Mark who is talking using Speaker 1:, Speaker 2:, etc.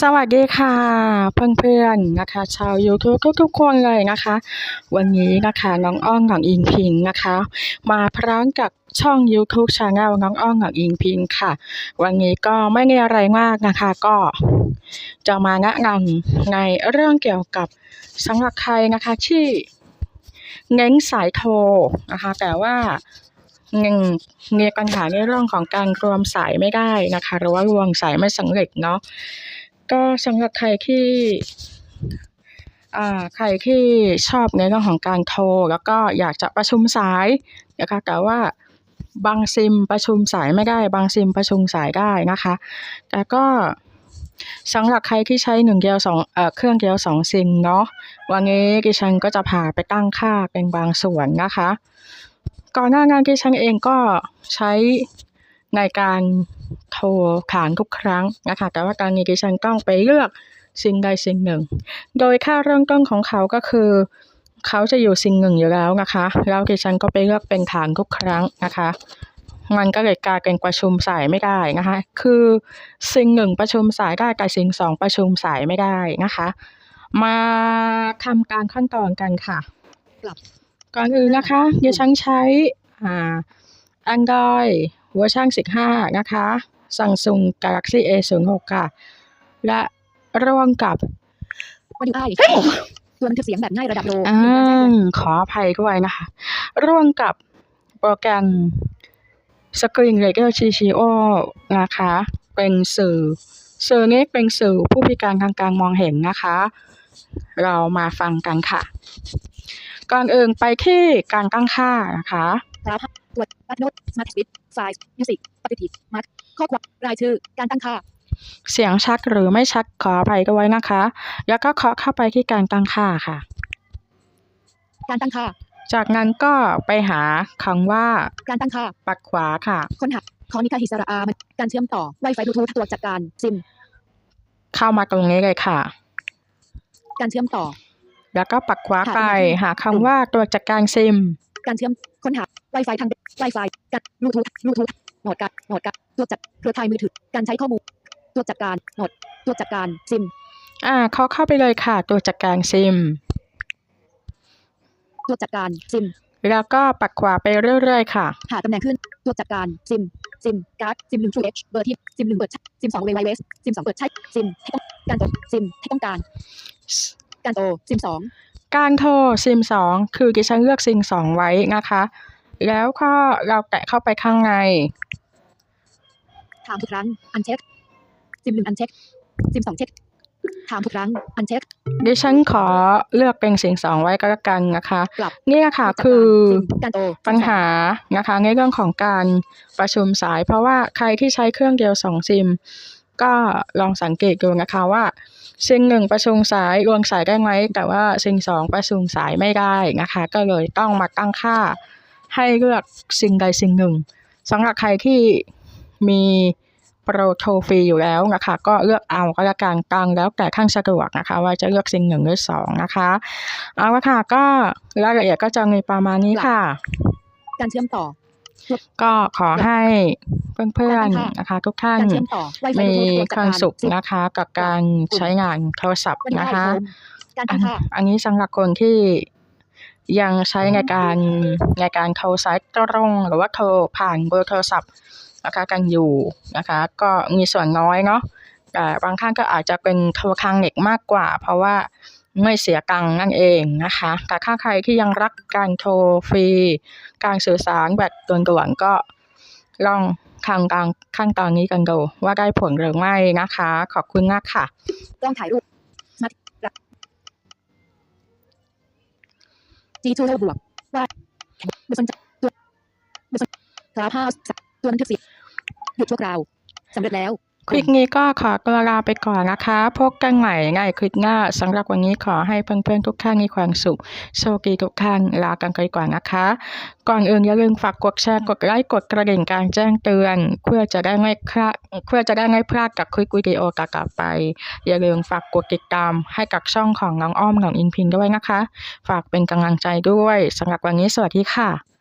Speaker 1: สวัสดีค่ะเพื่อนๆนะคะ ชาวยูทูบทุกๆคนเลยนะคะ วันนี้นะคะน้องอ้องของอิงพิงนะคะ มาพร้อมกับช่อง YouTube c h anel น้องอ้องของอิงพิงค่ะ วันนี้ก็ไม่มีอะไรมากนะคะ ก็จะมาแนะนำในเรื่องเกี่ยวกับสำหรับใครนะคะที่เน้นสายโทรนะคะ แต่ว่าหนึ่งมีปัญหาในเรื่องของการรวมสายไม่ได้นะคะ หรือว่ารวมสายไม่สำเร็จเนาะ ก็สำหรับใครที่อ่าใครที่ชอบในเรื่องของการโทร แล้วก็อยากจะประชุมสายนะคะแต่ว่าบางซิมประชุมสายไม่ได้ บางซิมประชุมสายได้นะคะ แต่ก็สำหรับใครที่ใช้หนึ่งเดียวสองเอ่อเครื่องเดียวสองซิมเนาะวันนี้ดิฉันก็จะพาไปตั้งค่าเป็นบางส่วนนะคะ ก่อนหน้านั้นดิฉันเองก็ใช้ในการ โทรผ่านทุกครั้งนะคะแต่ว่าตอนนี้ดิฉันต้องไปเลือกสิ่งใดสิ่งหนึ่ง โดยค่าเริ่มต้นของเขาก็คือ เขาจะอยู่สิ่งหนึ่งอยู่แล้วนะคะแล้วดิฉันก็ไปเลือกเป็นฐานทุกครั้งนะคะมันก็เลยกลายเป็นประชุมสายไม่ได้นะคะ คือสิ่งหนึ่งประชุมสายได้แต่สิ่งสองประชุมสายไม่ได้นะคะ มาทำการขั้นตอนกันค่ะ
Speaker 2: กลับ
Speaker 1: ก่อนอื่นนะคะดิฉันใช้อ่า Android เวอร์ชัน15 นะคะ Samsung Galaxy A06 ค่ะ และร่วมกับ
Speaker 2: วันยูไอตัวบันทึกเสียงแบบง่ายระดับโล
Speaker 1: อ่
Speaker 2: มีการแจ้งเตือนา
Speaker 1: ขออภัยด้วยนะคะ ร่วมกับโปรแกรม Screen Reader GCO นะคะ เป็นสื่อ สื่อนี้เป็นสื่อผู้พิการทางการมองเห็นนะคะ เรามาฟังกันค่ะ ก่อนอื่นไปที่การตั้งค่านะคะ
Speaker 2: ครับ ตรวจบัตรโน้ตสมาร์ทบิทไฟล์มิวสิกปฏิทินมาร์คข้อความรายชื่อ การตั้งค่า
Speaker 1: เสียงชัดหรือไม่ชัดขออภัยด้วยนะคะ แล้วก็เคาะเข้าไปที่การตั้งค่าค่ะ
Speaker 2: การตั้งค่า
Speaker 1: จากนั้นก็ไปหาคำว่า
Speaker 2: การตั้งค่า
Speaker 1: ปัดขวาค่ะ
Speaker 2: ค้นหาคอนิคาฮิสระอามันการเชื่อมต่อ Wi-Fi บลูทูธตรวจจัดการซิม
Speaker 1: เข้ามาตรงนี้เลยค่ะ
Speaker 2: การเชื่อมต่อ
Speaker 1: แล้วก็ปัดขวาไป
Speaker 2: หา
Speaker 1: หาคำว่าตรวจจัดการซิม
Speaker 2: การเชื่อมค้นหา Wi-Fi ทาง Wi-Fi การบลูทูธบลูทูธโหมดการโหมดการตรวจจัดเครือข่ายมือถือ การใช้ข้อมูลตรวจจัดการโหมดตรวจจัดการซิม
Speaker 1: อ่าเขาเข้าไปเลยค่ะตรวจจัดการซิม
Speaker 2: ตรวจจัดการซิม
Speaker 1: แล้วก็ปัดขวาไปเรื่อยๆ ค่ะ
Speaker 2: หาตำแหน่งขึ้นตรวจจัดการซิม ซิม การ์ด ซิมหนึ่ง True H เบอร์ที่ซิมหนึ่งเปิดใช้ซิมสองเวไวเวส ซิมสองเปิดใช้ ซิมให้ต้องการโตซิมให้ต้องการ การโตซิมสอง
Speaker 1: การโทรซิมสองคือดิฉันเลือกซิมสองไว้นะคะ แล้วก็เราแตะเข้าไปข้างใน
Speaker 2: ถามทุกครั้ง อันเช็คซิมหนึ่งอันเช็คซิมสองเช็คถามทุกครั้ง อันเช็ค
Speaker 1: ดิฉันขอเลือกเป็นสิ่งสองไว้ก็แล้วกันนะคะ
Speaker 2: กลับ
Speaker 1: นี่ค่ะ
Speaker 2: ตรวจจัด
Speaker 1: คือ
Speaker 2: ซิมการโต
Speaker 1: ปัญหานะคะ ในเรื่องของการประชุมสาย เพราะว่าใครที่ใช้เครื่องเดียวสองซิม ก็ลองสังเกตดูนะคะว่าซิมหนึ่งประชุมสายรวมสายได้ไหมแต่ว่าซิมสองประชุมสายไม่ได้นะคะ ก็เลยต้องมาตั้งค่า ให้เลือกสิ่งใดสิ่งหนึ่งสำหรับใครที่มีโปรโทรฟรีอยู่แล้วนะคะ ก็เลือกเอาก็แล้วกันตั้งแล้วแต่ท่านสะดวกนะคะ ว่าจะเลือกสิ่งหนึ่งหรือสองนะคะเอาละค่ะก็รายละเอียดก็จะมีประมาณนี้ค่ะ
Speaker 2: การเชื่อมต่อ
Speaker 1: ก็ขอให้เพื่อนๆนะคะ ทุกท่าน
Speaker 2: การเชื่อมต่อ Wi-Fi
Speaker 1: มี
Speaker 2: บลูทูธตรวจ
Speaker 1: ค
Speaker 2: จัด
Speaker 1: วาม
Speaker 2: การ
Speaker 1: สุข
Speaker 2: ซิม
Speaker 1: นะคะ กับการใช้งานโทรศัพท์
Speaker 2: วันยู
Speaker 1: นะ
Speaker 2: ไอ
Speaker 1: คะ
Speaker 2: โฟนการ
Speaker 1: อั
Speaker 2: ตั้
Speaker 1: น
Speaker 2: งค่า
Speaker 1: อันนี้สำหรับคนที่ ยังใช้ในการในการโทรสายตรงหรือว่าโทรผ่านเบอร์โทรศัพท์นะคะกันอยู่นะคะ ก็มีส่วนน้อยเนาะแต่บางท่านก็อาจจะเป็นโทรทางเน็ตมากกว่า เพราะว่าไม่เสียตังนั่นเองนะคะ แต่ถ้าใครที่ยังรักการโทรฟรี การสื่อสารแบบด่วนๆก็ลองทำตามขั้นตอนนี้กันดูว่าได้ผลหรือไม่นะคะ ขอบคุณมากค่ะ
Speaker 2: กล้องถ่ายรูป จีทูบวกว่าบุษนตัวบุษนกราฟห้าตัวบันทึกเสียงหยุดชั่วคราวสำเร็จแล้ว
Speaker 1: คลิปนี้ก็ขอตัวลาไปก่อนนะคะ พบกันใหม่ในคลิปหน้าสำหรับวันนี้ขอให้เพื่อนๆทุกท่านมีความสุขโชคดีทุกท่านลากันไปก่อนนะคะ ก่อนอื่นอย่าลืมฝากกดแชร์กดไลค์กดกระดิ่งการแจ้งเตือน เพื่อจะได้ไม่พลาดเพื่อจะได้ไม่พลาดกับคลิปวิดีโอกลับๆไป อย่าลืมฝากกดติดตาม ให้กับช่องของน้องอ้อมของอิงพิงด้วยนะคะ ฝากเป็นกำลังใจด้วยสำหรับวันนี้สวัสดีค่ะ